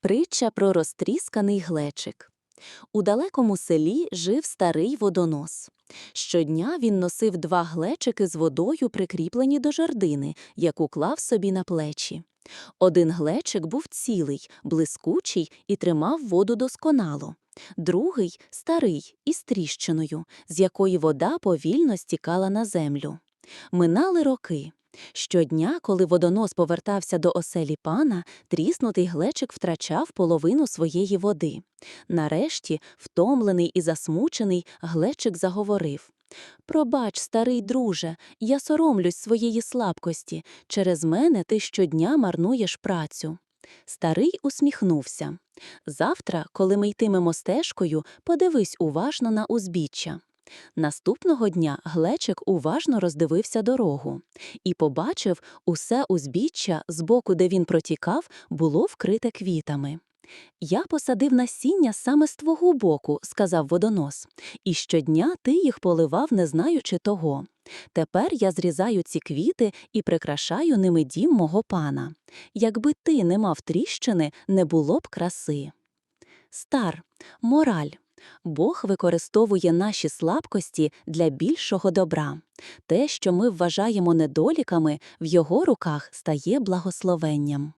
Притча про розтрісканий глечик. У далекому селі жив старий водонос. Щодня він носив два глечики з водою, прикріплені до жердини, яку клав собі на плечі. Один глечик був цілий, блискучий і тримав воду досконало. Другий – старий, із тріщиною, з якої вода повільно стікала на землю. Минали роки. Щодня, коли водонос повертався до оселі пана, тріснутий глечик втрачав половину своєї води. Нарешті, втомлений і засмучений, глечик заговорив. «Пробач, старий друже, я соромлюсь своєї слабкості. Через мене ти щодня марнуєш працю». Старий усміхнувся. «Завтра, коли ми йтимемо стежкою, подивись уважно на узбіччя». Наступного дня глечик уважно роздивився дорогу і побачив, усе узбіччя з боку, де він протікав, було вкрите квітами. Я посадив насіння саме з твого боку, сказав водонос, і щодня ти їх поливав, не знаючи того. Тепер я зрізаю ці квіти і прикрашаю ними дім мого пана. Якби ти не мав тріщини, не було б краси. Стар. Мораль. Бог використовує наші слабкості для більшого добра. Те, що ми вважаємо недоліками, в його руках стає благословенням.